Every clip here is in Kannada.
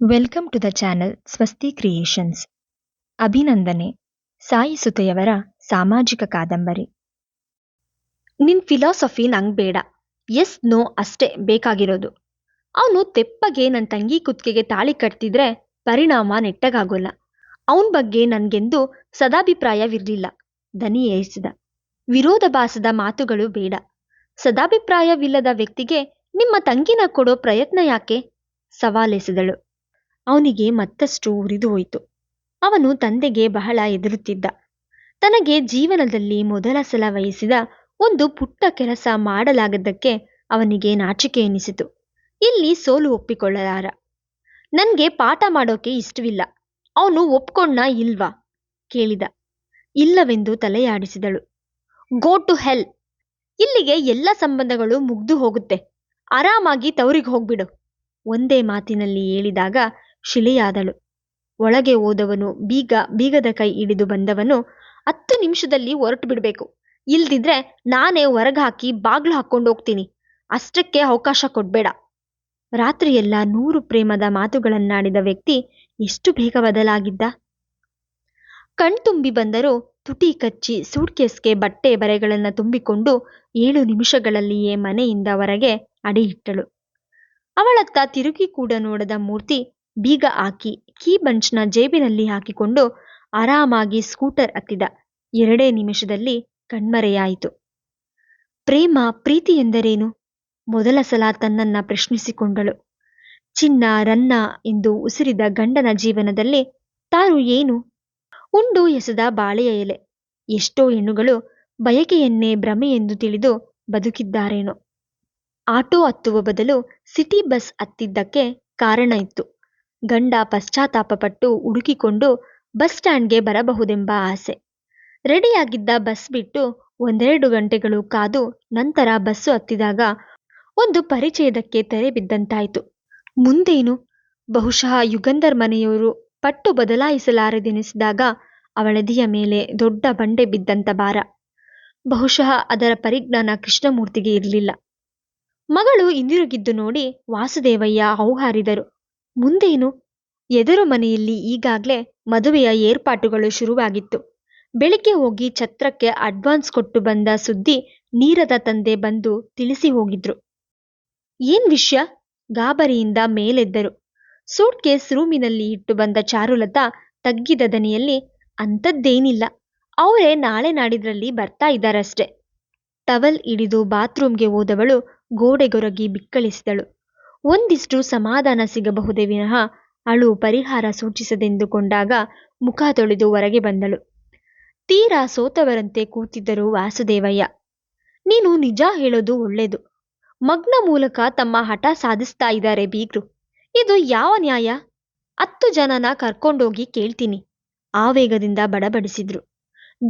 Welcome to the channel Swasti creations. ಅಭಿನಂದನೆ. ಸಾಯಿ ಸುತೆಯವರ ಸಾಮಾಜಿಕ ಕಾದಂಬರಿ. ನಿನ್ ಫಿಲಾಸಫಿ ನಂಗ್ ಬೇಡ. ಎಸ್, ನೋ ಅಷ್ಟೇ ಬೇಕಾಗಿರೋದು. ಅವನು ತೆಪ್ಪಗೆ ನನ್ನ ತಂಗಿ ಕುತ್ತಿಗೆಗೆ ತಾಳಿ ಕಟ್ತಿದ್ರೆ ಪರಿಣಾಮ ನೆಟ್ಟಗಾಗೋಲ್ಲ. ಅವನ ಬಗ್ಗೆ ನನಗೆಂದು ಸದಾಭಿಪ್ರಾಯವಿರಲಿಲ್ಲ. ದನಿ ಏರಿಸಿದ ವಿರೋಧಾಭಾಸದ ಮಾತುಗಳು ಬೇಡ. ಸದಾಭಿಪ್ರಾಯವಿಲ್ಲದ ವ್ಯಕ್ತಿಗೆ ನಿಮ್ಮ ತಂಗಿನ ಕೊಡೋ ಪ್ರಯತ್ನ ಯಾಕೆ? ಸವಾಲೆಸೆದಳು. ಅವನಿಗೆ ಮತ್ತಷ್ಟು ಉರಿದು ಹೋಯಿತು. ಅವನು ತಂದೆಗೆ ಬಹಳ ಎದುರುತ್ತಿದ್ದ ತನಗೆ ಜೀವನದಲ್ಲಿ ಮೊದಲ ಸಲ ವಹಿಸಿದ ಒಂದು ಪುಟ್ಟ ಕೆಲಸ ಮಾಡಲಾಗದ್ದಕ್ಕೆ ಅವನಿಗೆ ನಾಚಿಕೆ ಎನಿಸಿತು. ಇಲ್ಲಿ ಸೋಲು ಒಪ್ಪಿಕೊಳ್ಳಲಾರ. ನನಗೆ ಪಾಠ ಮಾಡೋಕೆ ಇಷ್ಟವಿಲ್ಲ. ಅವನು ಒಪ್ಕೊಂಡ ಇಲ್ವಾ? ಕೇಳಿದ. ಇಲ್ಲವೆಂದು ತಲೆಯಾಡಿಸಿದಳು. Go to hell. ಇಲ್ಲಿಗೆ ಎಲ್ಲ ಸಂಬಂಧಗಳು ಮುಗ್ದು ಹೋಗುತ್ತೆ. ಆರಾಮಾಗಿ ತವರಿಗೆ ಹೋಗ್ಬಿಡು. ಒಂದೇ ಮಾತಿನಲ್ಲಿ ಹೇಳಿದಾಗ ಶಿಲೆಯಾದಳು. ಒಳಗೆ ಹೋದವನು ಬೀಗ, ಬೀಗದ ಕೈ ಹಿಡಿದು ಬಂದವನು ಹತ್ತು ನಿಮಿಷದಲ್ಲಿ ಹೊರಟು ಬಿಡಬೇಕು. ಇಲ್ದಿದ್ರೆ ನಾನೇ ಹೊರಗೆ ಹಾಕಿ ಬಾಗ್ಲು ಹಾಕ್ಕೊಂಡು ಹೋಗ್ತೀನಿ. ಅಷ್ಟಕ್ಕೆ ಅವಕಾಶ ಕೊಡ್ಬೇಡ. ರಾತ್ರಿಯೆಲ್ಲ ನೂರು ಪ್ರೇಮದ ಮಾತುಗಳನ್ನಾಡಿದ ವ್ಯಕ್ತಿ ಎಷ್ಟು ಬೇಗ ಬದಲಾಗಿದ್ದ? ಕಣ್ತುಂಬಿ ಬಂದರೂ ತುಟಿ ಕಚ್ಚಿ ಸೂಟ್ಕೇಸ್ಗೆ ಬಟ್ಟೆ ಬರೆಗಳನ್ನು ತುಂಬಿಕೊಂಡು ಏಳು ನಿಮಿಷಗಳಲ್ಲಿಯೇ ಮನೆಯಿಂದ ಹೊರಗೆ ಅಡಿಯಿಟ್ಟಳು ಅವಳತ್ತ ತಿರುಗಿ ಕೂಡ ನೋಡದ ಮೂರ್ತಿ ಬೀಗ ಹಾಕಿ, ಕೀ ಬಂಚ್ನ ಜೇಬಿನಲ್ಲಿ ಹಾಕಿಕೊಂಡು ಆರಾಮಾಗಿ ಸ್ಕೂಟರ್ ಹತ್ತಿದ. ಎರಡೇ ನಿಮಿಷದಲ್ಲಿ ಕಣ್ಮರೆಯಾಯಿತು. ಪ್ರೇಮ, ಪ್ರೀತಿ ಎಂದರೇನು? ಮೊದಲ ಸಲ ತನ್ನನ್ನ ಪ್ರಶ್ನಿಸಿಕೊಂಡಳು. ಚಿನ್ನ, ರನ್ನ ಎಂದು ಉಸಿರಿದ ಗಂಡನ ಜೀವನದಲ್ಲಿ ತಾನು ಏನು? ಉಂಡು ಎಸೆದ ಬಾಳೆಯ ಎಲೆ. ಎಷ್ಟೋ ಹೆಣ್ಣುಗಳು ಬಯಕೆಯನ್ನೇ ಭ್ರಮೆ ಎಂದು ತಿಳಿದು ಬದುಕಿದ್ದಾರೇನೋ. ಆಟೋ ಹತ್ತುವ ಬದಲು ಸಿಟಿ ಬಸ್ ಹತ್ತಿದ್ದಕ್ಕೆ ಕಾರಣ ಇತ್ತು. ಗಂಡ ಪಶ್ಚಾತ್ತಾಪಪಟ್ಟು ಹುಡುಕಿಕೊಂಡು ಬಸ್ ಸ್ಟ್ಯಾಂಡ್ಗೆ ಬರಬಹುದೆಂಬ ಆಸೆ. ರೆಡಿಯಾಗಿದ್ದ ಬಸ್ ಬಿಟ್ಟು ಒಂದೆರಡು ಗಂಟೆಗಳು ಕಾದು ನಂತರ ಬಸ್ಸು ಹತ್ತಿದಾಗ ಒಂದು ಪರಿಚಯದಕ್ಕೆ ತೆರೆ ಬಿದ್ದಂತಾಯಿತು. ಮುಂದೇನು? ಬಹುಶಃ ಯುಗಂಧರ್ ಮನೆಯವರು ಪಟ್ಟು ಬದಲಾಯಿಸಲಾರದೆನಿಸಿದಾಗ ಅವಳದಿಯ ಮೇಲೆ ದೊಡ್ಡ ಬಂಡೆ ಬಿದ್ದಂತ ಭಾರ. ಬಹುಶಃ ಅದರ ಪರಿಜ್ಞಾನ ಕೃಷ್ಣಮೂರ್ತಿಗೆ ಇರಲಿಲ್ಲ. ಮಗಳು ಹಿಂದಿರುಗಿದ್ದು ನೋಡಿ ವಾಸುದೇವಯ್ಯ ಹೌಹಾರಿದರು. ಮುಂದೇನು? ಎದುರು ಮನೆಯಲ್ಲಿ ಈಗಾಗಲೇ ಮದುವೆಯ ಏರ್ಪಾಟುಗಳು ಶುರುವಾಗಿತ್ತು. ಬೆಳಿಗ್ಗೆ ಹೋಗಿ ಛತ್ರಕ್ಕೆ ಅಡ್ವಾನ್ಸ್ ಕೊಟ್ಟು ಬಂದ ಸುದ್ದಿ ನೀರದ ತಂದೆ ಬಂದು ತಿಳಿಸಿ ಹೋಗಿದ್ರು. ಏನ್ ವಿಷಯ? ಗಾಬರಿಯಿಂದ ಮೇಲೆದ್ದರು. ಸೂಟ್ ಕೇಸ್ ರೂಮಿನಲ್ಲಿ ಇಟ್ಟು ಬಂದ ಚಾರುಲತಾ ತಗ್ಗಿದ ದನಿಯಲ್ಲಿ ಅಂಥದ್ದೇನಿಲ್ಲ ಅವರೇ ನಾಳೆ ನಾಡಿದ್ರಲ್ಲಿ ಬರ್ತಾ ಇದ್ದಾರಷ್ಟೆ. ಟವಲ್ ಹಿಡಿದು ಬಾತ್ರೂಮ್ಗೆ ಹೋದವಳು ಗೋಡೆಗೊರಗಿ ಬಿಕ್ಕಳಿಸಿದಳು. ಒಂದಿಷ್ಟು ಸಮಾಧಾನ ಸಿಗಬಹುದೇ ವಿನಃ ಅಳು ಪರಿಹಾರ ಸೂಚಿಸದೆಂದುಕೊಂಡಾಗ ಮುಖ ತೊಳೆದು ಹೊರಗೆ ಬಂದಳು. ತೀರಾ ಸೋತವರಂತೆ ಕೂತಿದ್ದರು ವಾಸುದೇವಯ್ಯ. ನೀನು ನಿಜ ಹೇಳೋದು ಒಳ್ಳೇದು. ಮಗ್ನ ಮೂಲಕ ತಮ್ಮ ಹಠ ಸಾಧಿಸ್ತಾ ಇದ್ದಾರೆ ಬೀಗ್ರು. ಇದು ಯಾವ ನ್ಯಾಯ? ಹತ್ತು ಜನನ ಕರ್ಕೊಂಡೋಗಿ ಕೇಳ್ತೀನಿ. ಆವೇಗದಿಂದ ಬಡಬಡಿಸಿದ್ರು.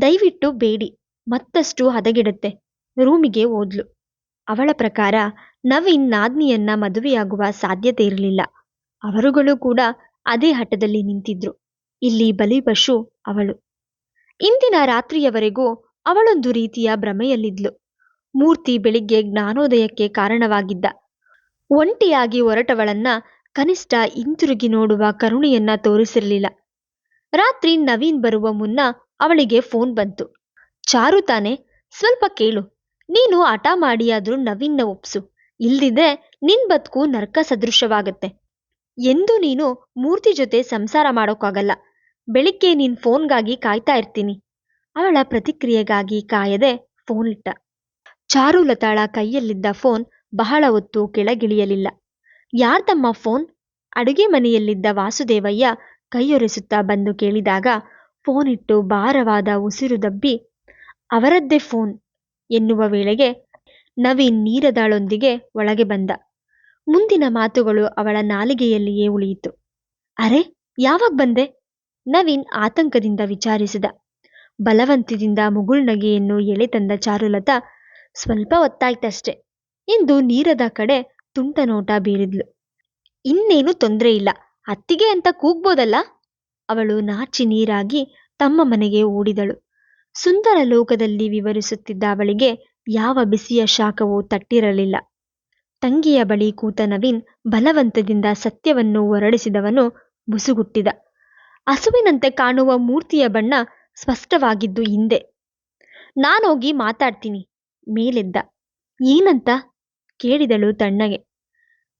ದಯವಿಟ್ಟು ಬೇಡಿ, ಮತ್ತಷ್ಟು ಹದಗೆಡುತ್ತೆ. ರೂಮಿಗೆ ಓದ್ಲು ಅವಳ ಪ್ರಕಾರ ನವೀನ್ ನಾದ್ನಿಯನ್ನ ಮದುವೆಯಾಗುವ ಸಾಧ್ಯತೆ ಇರಲಿಲ್ಲ. ಅವರುಗಳು ಕೂಡ ಅದೇ ಹಠದಲ್ಲಿ ನಿಂತಿದ್ರು. ಇಲ್ಲಿ ಬಲಿಪಶು ಅವಳು. ಇಂದಿನ ರಾತ್ರಿಯವರೆಗೂ ಅವಳೊಂದು ರೀತಿಯ ಭ್ರಮೆಯಲ್ಲಿದ್ಲು. ಮೂರ್ತಿ ಬೆಳಿಗ್ಗೆ ಜ್ಞಾನೋದಯಕ್ಕೆ ಕಾರಣವಾಗಿದ್ದ. ಒಂಟಿಯಾಗಿ ಹೊರಟವಳನ್ನ ಕನಿಷ್ಠ ಹಿಂತಿರುಗಿ ನೋಡುವ ಕರುಣೆಯನ್ನ ತೋರಿಸಿರಲಿಲ್ಲ. ರಾತ್ರಿ ನವೀನ್ ಬರುವ ಮುನ್ನ ಅವಳಿಗೆ ಫೋನ್ ಬಂತು. ಚಾರು ತಾನೆ, ಸ್ವಲ್ಪ ಕೇಳು. ನೀನು ಹಠ ಮಾಡಿಯಾದ್ರೂ ನವೀನ್ನ ಒಪ್ಸು. ಇಲ್ದಿದ್ರೆ ನಿನ್ ಬದುಕು ನರ್ಕ ಸದೃಶವಾಗತ್ತೆ ಎಂದು ನೀನು ಮೂರ್ತಿ ಜೊತೆ ಸಂಸಾರ ಮಾಡೋಕ್ಕಾಗಲ್ಲ. ಬೆಳಿಗ್ಗೆ ನಿನ್ ಫೋನ್ಗಾಗಿ ಕಾಯ್ತಾ ಇರ್ತೀನಿ. ಅವಳ ಪ್ರತಿಕ್ರಿಯೆಗಾಗಿ ಕಾಯದೆ ಫೋನ್ ಇಟ್ಟ. ಚಾರುಲತಾಳ ಕೈಯಲ್ಲಿದ್ದ ಫೋನ್ ಬಹಳ ಹೊತ್ತು ಕೆಳಗಿಳಿಯಲಿಲ್ಲ. ಯಾರ್ದಮ್ಮ ಫೋನ್? ಅಡುಗೆ ಮನೆಯಲ್ಲಿದ್ದ ವಾಸುದೇವಯ್ಯ ಕೈಯೊರೆಸುತ್ತಾ ಬಂದು ಕೇಳಿದಾಗ ಫೋನ್ ಇಟ್ಟು ಭಾರವಾದ ಉಸಿರು ದಬ್ಬಿ, ಅವರದ್ದೇ ಫೋನ್ ಎನ್ನುವ ವೇಳೆಗೆ ನವೀನ್ ನೀರದಾಳೊಂದಿಗೆ ಒಳಗೆ ಬಂದ. ಮುಂದಿನ ಮಾತುಗಳು ಅವಳ ನಾಲಿಗೆಯಲ್ಲಿಯೇ ಉಳಿಯಿತು. ಅರೆ, ಯಾವಾಗ ಬಂದೆ? ನವೀನ್ ಆತಂಕದಿಂದ ವಿಚಾರಿಸಿದ. ಬಲವಂತದಿಂದ ಮುಗುಳ್ನಗೆಯನ್ನು ಎಳೆತಂದ ಚಾರುಲತಾ, ಸ್ವಲ್ಪ ಹೊತ್ತಾಯ್ತಷ್ಟೆ. ಎಂದು ನೀರದ ಕಡೆ ತುಂಟ ನೋಟ ಬೀರಿದ್ಲು. ಇನ್ನೇನು ತೊಂದರೆ ಇಲ್ಲ. ಅತ್ತಿಗೆ ಅಂತ ಕೂಗ್ಬೋದಲ್ಲ? ಅವಳು ನಾಚಿ ನೀರಾಗಿ ತಮ್ಮ ಮನೆಗೆ ಓಡಿದಳು. ಸುಂದರ ಲೋಕದಲ್ಲಿ ವಿವರಿಸುತ್ತಿದ್ದ ಅವಳಿಗೆ ಯಾವ ಬಿಸಿಯ ಶಾಖವೂ ತಟ್ಟಿರಲಿಲ್ಲ. ತಂಗಿಯ ಬಳಿ ಕೂತ ನವೀನ್ ಬಲವಂತದಿಂದ ಸತ್ಯವನ್ನು ಹೊರಡಿಸಿದವನು ಬುಸುಗುಟ್ಟಿದ. ಹಸುವಿನಂತೆ ಕಾಣುವ ಮೂರ್ತಿಯ ಬಣ್ಣ ಸ್ಪಷ್ಟವಾಗಿದ್ದು ಹಿಂದೆ. ನಾನೋಗಿ ಮಾತಾಡ್ತೀನಿ, ಮೇಲೆದ್ದ. ಏನಂತ? ಕೇಳಿದಳು ತಣ್ಣಗೆ.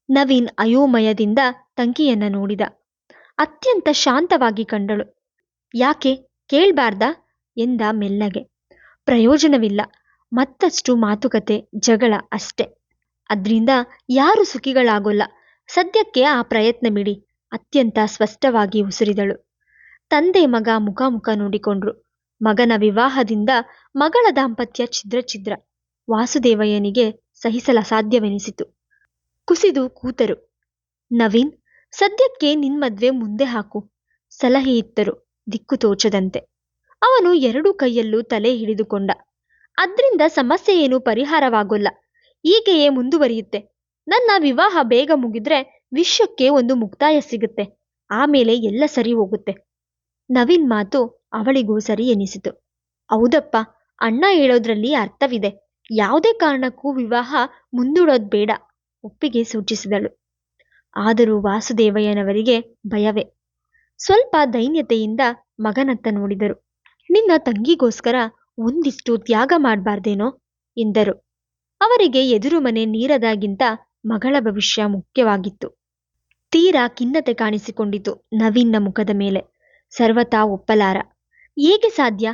ನವೀನ್ ಅಯೋಮಯದಿಂದ ತಂಗಿಯನ್ನ ನೋಡಿದ. ಅತ್ಯಂತ ಶಾಂತವಾಗಿ ಕಂಡಳು. ಯಾಕೆ? ಕೇಳ್ಬಾರ್ದಾ? ಎಂದ ಮೆಲ್ಲಗೆ. ಪ್ರಯೋಜನವಿಲ್ಲ. ಮತ್ತಷ್ಟು ಮಾತುಕತೆ, ಜಗಳ ಅಷ್ಟೆ. ಅದ್ರಿಂದ ಯಾರು ಸುಖಿಗಳಾಗೋಲ್ಲ. ಸದ್ಯಕ್ಕೆ ಆ ಪ್ರಯತ್ನ ಬಿಡಿ. ಅತ್ಯಂತ ಸ್ಪಷ್ಟವಾಗಿ ಉಸಿರಿದಳು. ತಂದೆ ಮಗ ಮುಖಾಮುಖ ನೋಡಿಕೊಂಡ್ರು. ಮಗನ ವಿವಾಹದಿಂದ ಮಗಳ ದಾಂಪತ್ಯ ಛಿದ್ರ ಛಿದ್ರ. ವಾಸುದೇವಯ್ಯನಿಗೆ ಸಹಿಸಲ ಸಾಧ್ಯವೆನಿಸಿತು. ಕುಸಿದು ಕೂತರು. ನವೀನ್, ಸದ್ಯಕ್ಕೆ ನಿನ್ ಮದ್ವೆ ಮುಂದೆ ಹಾಕು. ಸಲಹೆ ಇತ್ತರು. ದಿಕ್ಕು ತೋಚದಂತೆ ಅವನು ಎರಡೂ ಕೈಯಲ್ಲೂ ತಲೆ ಹಿಡಿದುಕೊಂಡ. ಅದ್ರಿಂದ ಸಮಸ್ಯೆ ಏನು ಪರಿಹಾರವಾಗೋಲ್ಲ. ಹೀಗೆಯೇ ಮುಂದುವರಿಯುತ್ತೆ. ನನ್ನ ವಿವಾಹ ಬೇಗ ಮುಗಿದ್ರೆ ವಿಶ್ವಕ್ಕೆ ಒಂದು ಮುಕ್ತಾಯ ಸಿಗುತ್ತೆ. ಆಮೇಲೆ ಎಲ್ಲ ಸರಿ ಹೋಗುತ್ತೆ. ನವೀನ್ ಮಾತು ಅವಳಿಗೂ ಸರಿ ಎನಿಸಿತು. ಹೌದಪ್ಪ, ಅಣ್ಣ ಹೇಳೋದ್ರಲ್ಲಿ ಅರ್ಥವಿದೆ. ಯಾವುದೇ ಕಾರಣಕ್ಕೂ ವಿವಾಹ ಮುಂದೂಡೋದ್ ಬೇಡ, ಒಪ್ಪಿಗೆ ಸೂಚಿಸಿದಳು. ಆದರೂ ವಾಸುದೇವಯ್ಯನವರಿಗೆ ಭಯವೇ. ಸ್ವಲ್ಪ ದೈನ್ಯತೆಯಿಂದ ಮಗನತ್ತ ನೋಡಿದರು. ನಿನ್ನ ತಂಗಿಗೋಸ್ಕರ ಒಂದಿಷ್ಟು ತ್ಯಾಗ ಮಾಡಬಾರ್ದೇನೋ ಎಂದರು. ಅವರಿಗೆ ಎದುರು ಮನೆ ನೀರದಾಗಿಂತ ಮಗಳ ಭವಿಷ್ಯ ಮುಖ್ಯವಾಗಿತ್ತು. ತೀರಾ ಖಿನ್ನತೆ ಕಾಣಿಸಿಕೊಂಡಿತು ನವೀನ್ನ ಮುಖದ ಮೇಲೆ. ಸರ್ವತಾ ಒಪ್ಪಲಾರ. ಹೇಗೆ ಸಾಧ್ಯ?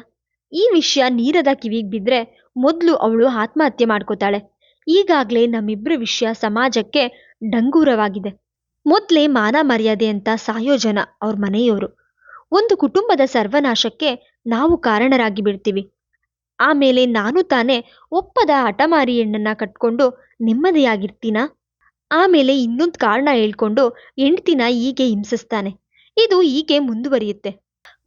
ಈ ವಿಷಯ ನೀರದ ಕಿವಿಗ್ ಬಿದ್ರೆ ಮೊದಲು ಅವಳು ಆತ್ಮಹತ್ಯೆ ಮಾಡ್ಕೋತಾಳೆ. ಈಗಾಗ್ಲೇ ನಮ್ಮಿಬ್ಬರ ವಿಷಯ ಸಮಾಜಕ್ಕೆ ಡಂಗೂರವಾಗಿದೆ. ಮೊದ್ಲೇ ಮಾನ ಮರ್ಯಾದೆ ಅಂತ ಸಾಯೋ ಜನ ಅವ್ರ ಮನೆಯವರು ಒಂದು ಕುಟುಂಬದ ಸರ್ವನಾಶಕ್ಕೆ ನಾವು ಕಾರಣರಾಗಿ ಬಿಡ್ತೀವಿ. ಆಮೇಲೆ ನಾನು ತಾನೇ ಒಪ್ಪದ ಹಠಮಾರಿ ಹೆಣ್ಣನ್ನ ಕಟ್ಕೊಂಡು ನೆಮ್ಮದಿಯಾಗಿರ್ತೀನಾ? ಆಮೇಲೆ ಇನ್ನೊಂದು ಕಾರಣ ಹೇಳ್ಕೊಂಡು ಹೆಂಡ್ತಿನ ಹೀಗೆ ಹಿಂಸಿಸ್ತಾನೆ. ಇದು ಹೀಗೆ ಮುಂದುವರಿಯುತ್ತೆ.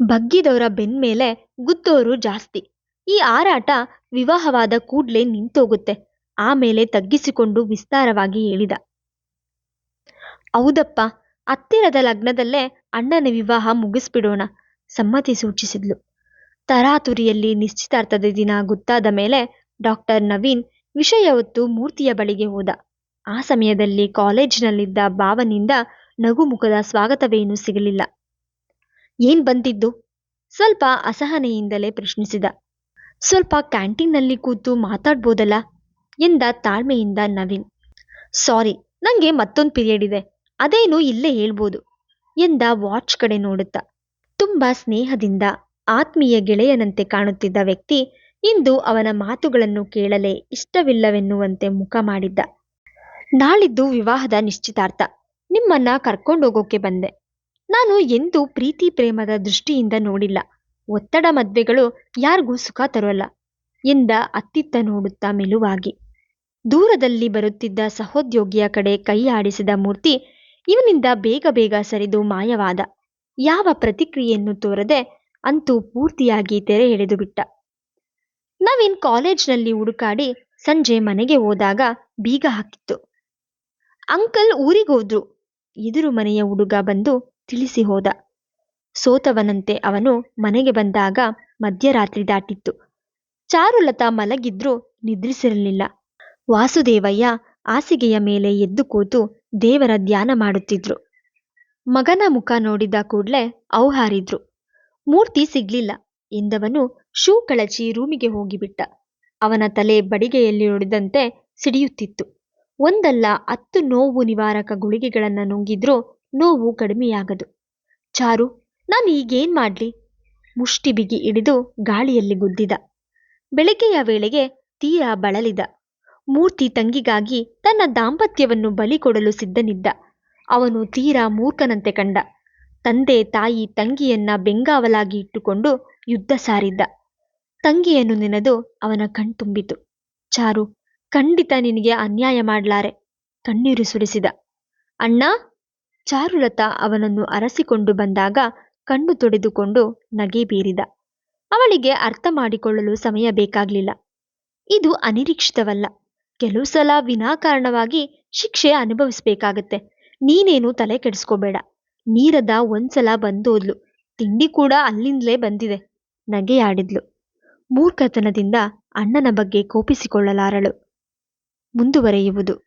ಬಗ್ಗಿದವರ ಬೆನ್ಮೇಲೆ ಗುದ್ದೋರು ಜಾಸ್ತಿ. ಈ ಆರಾಟ ವಿವಾಹವಾದ ಕೂಡಲೇ ನಿಂತೋಗುತ್ತೆ. ಆಮೇಲೆ ತಗ್ಗಿಸಿಕೊಂಡು ವಿಸ್ತಾರವಾಗಿ ಹೇಳಿದ. ಹೌದಪ್ಪ ಹತ್ತಿರದ ಲಗ್ನದಲ್ಲೇ ಅಣ್ಣನ ವಿವಾಹ ಮುಗಿಸ್ಬಿಡೋಣ, ಸಮ್ಮತಿ ಸೂಚಿಸಿದ್ಲು. ತರಾತುರಿಯಲ್ಲಿ ನಿಶ್ಚಿತಾರ್ಥದ ದಿನ ಗೊತ್ತಾದ ಮೇಲೆ ಡಾಕ್ಟರ್ ನವೀನ್ ವಿಷಯ ಹೊತ್ತು ಮೂರ್ತಿಯ ಬಳಿಗೆ ಹೋದ. ಆ ಸಮಯದಲ್ಲಿ ಕಾಲೇಜಿನಲ್ಲಿದ್ದ ಭಾವನಿಂದ ನಗುಮುಖದ ಸ್ವಾಗತವೇನೂ ಸಿಗಲಿಲ್ಲ. ಏನ್ ಬಂದಿದ್ದು? ಸ್ವಲ್ಪ ಅಸಹನೆಯಿಂದಲೇ ಪ್ರಶ್ನಿಸಿದ. ಸ್ವಲ್ಪ ಕ್ಯಾಂಟೀನ್ನಲ್ಲಿ ಕೂತು ಮಾತಾಡ್ಬೋದಲ್ಲ? ಎಂದ ತಾಳ್ಮೆಯಿಂದ ನವೀನ್. ಸಾರಿ, ನಂಗೆ ಮತ್ತೊಂದು ಪಿರಿಯಡ್ ಇದೆ. ಅದೇನು ಇಲ್ಲೇ ಹೇಳ್ಬೋದು ಎಂದ ವಾಚ್ ಕಡೆ ನೋಡುತ್ತ. ತುಂಬಾ ಸ್ನೇಹದಿಂದ ಆತ್ಮೀಯ ಗೆಳೆಯನಂತೆ ಕಾಣುತ್ತಿದ್ದ ವ್ಯಕ್ತಿ ಇಂದು ಅವನ ಮಾತುಗಳನ್ನು ಕೇಳಲೇ ಇಷ್ಟವಿಲ್ಲವೆನ್ನುವಂತೆ ಮುಖ ಮಾಡಿದ್ದ. ನಾಳಿದ್ದು ವಿವಾಹದ ನಿಶ್ಚಿತಾರ್ಥ. ನಿಮ್ಮನ್ನ ಕರ್ಕೊಂಡೋಗೋಕೆ ಬಂದೆ. ನಾನು ಎಂದೂ ಪ್ರೀತಿ ಪ್ರೇಮದ ದೃಷ್ಟಿಯಿಂದ ನೋಡಿಲ್ಲ. ಒತ್ತಡ ಮದ್ವೆಗಳು ಯಾರಿಗೂ ಸುಖ ತರೋಲ್ಲ ಎಂದ ಅತ್ತಿತ್ತ ನೋಡುತ್ತಾ ಮೆಲುವಾಗಿ. ದೂರದಲ್ಲಿ ಬರುತ್ತಿದ್ದ ಸಹೋದ್ಯೋಗಿಯ ಕಡೆ ಕೈ ಆಡಿಸಿದ ಮೂರ್ತಿ ಇವನಿಂದ ಬೇಗ ಬೇಗ ಸರಿದು ಮಾಯವಾದ. ಯಾವ ಪ್ರತಿಕ್ರಿಯೆಯನ್ನು ತೋರದೆ ಅಂತೂ ಪೂರ್ತಿಯಾಗಿ ತೆರೆ ಎಳೆದು ಬಿಟ್ಟ. ನವೀನ್ ಕಾಲೇಜ್ನಲ್ಲಿ ಹುಡುಕಾಡಿ ಸಂಜೆ ಮನೆಗೆ ಹೋದಾಗ ಬೀಗ ಹಾಕಿತ್ತು. ಅಂಕಲ್ ಊರಿಗೋದ್ರು ಎದುರು ಮನೆಯ ಹುಡುಗ ಬಂದು ತಿಳಿಸಿ ಹೋದ. ಸೋತವನಂತೆ ಅವನು ಮನೆಗೆ ಬಂದಾಗ ಮಧ್ಯರಾತ್ರಿ ದಾಟಿತ್ತು. ಚಾರುಲತಾ ಮಲಗಿದ್ರೂ ನಿದ್ರಿಸಿರಲಿಲ್ಲ. ವಾಸುದೇವಯ್ಯ ಹಾಸಿಗೆಯ ಮೇಲೆ ಎದ್ದು ಕೂತು ದೇವರ ಧ್ಯಾನ ಮಾಡುತ್ತಿದ್ರು. ಮಗನ ಮುಖ ನೋಡಿದ ಕೂಡಲೇ ಔಹಾರಿದ್ರು. ಮೂರ್ತಿ ಸಿಗ್ಲಿಲ್ಲ. ಎಂದವನು ಶೂ ಕಳಚಿ ರೂಮಿಗೆ ಹೋಗಿಬಿಟ್ಟ. ಅವನ ತಲೆ ಬಡಿಗೆಯಲ್ಲಿ ನುಡಿದಂತೆ ಸಿಡಿಯುತ್ತಿತ್ತು. ಒಂದಲ್ಲ ಹತ್ತು ನೋವು ನಿವಾರಕ ಗುಳಿಗೆಗಳನ್ನು ನುಂಗಿದ್ರೂ ನೋವು ಕಡಿಮೆಯಾಗದು. ಚಾರು, ನಾನು ಈಗೇನ್ ಮಾಡ್ಲಿ? ಮುಷ್ಟಿ ಬಿಗಿ ಹಿಡಿದು ಗಾಳಿಯಲ್ಲಿ ಗುದ್ದಿದ. ಬೆಳಗ್ಗೆಯ ವೇಳೆಗೆ ತೀರಾ ಬಳಲಿದ. ಮೂರ್ತಿ ತಂಗಿಗಾಗಿ ತನ್ನ ದಾಂಪತ್ಯವನ್ನು ಬಲಿ ಕೊಡಲು ಸಿದ್ಧನಿದ್ದ. ಅವನು ತೀರಾ ಮೂರ್ಖನಂತೆ ಕಂಡ. ತಂದೆ ತಾಯಿ ತಂಗಿಯನ್ನ ಬೆಂಗಾವಲಾಗಿ ಇಟ್ಟುಕೊಂಡು ಯುದ್ಧ ಸಾರಿದ್ದ. ತಂಗಿಯನ್ನು ನೆನೆದು ಅವನ ಕಣ್ತುಂಬಿತು ಚಾರು, ಖಂಡಿತ ನಿನಗೆ ಅನ್ಯಾಯ ಮಾಡ್ಲಾರೆ, ಕಣ್ಣೀರು ಸುರಿಸಿದ. ಅಣ್ಣ? ಚಾರುಲತಾ ಅವನನ್ನು ಅರಸಿಕೊಂಡು ಬಂದಾಗ ಕಣ್ಣು ತೊಡೆದುಕೊಂಡು ನಗೆ ಬೀರಿದ. ಅವಳಿಗೆ ಅರ್ಥ ಮಾಡಿಕೊಳ್ಳಲು ಸಮಯ ಬೇಕಾಗ್ಲಿಲ್ಲ. ಇದು ಅನಿರೀಕ್ಷಿತವಲ್ಲ. ಕೆಲವು ಸಲ ವಿನಾಕಾರಣವಾಗಿ ಶಿಕ್ಷೆ ಅನುಭವಿಸಬೇಕಾಗತ್ತೆ. ನೀನೇನು ತಲೆ ಕೆಡಿಸ್ಕೋಬೇಡ. ನೀರದ ಒಂದ್ಸಲ ಬಂದೋದ್ಲು. ತಿಂಡಿ ಕೂಡ ಅಲ್ಲಿಂದಲೇ ಬಂದಿದೆ. ನಗೆಯಾಡಿದ್ಲು. ಮೂರ್ಖತನದಿಂದ ಅಣ್ಣನ ಬಗ್ಗೆ ಕೋಪಿಸಿಕೊಳ್ಳಲಾರಳು. ಮುಂದುವರೆಯುವುದು.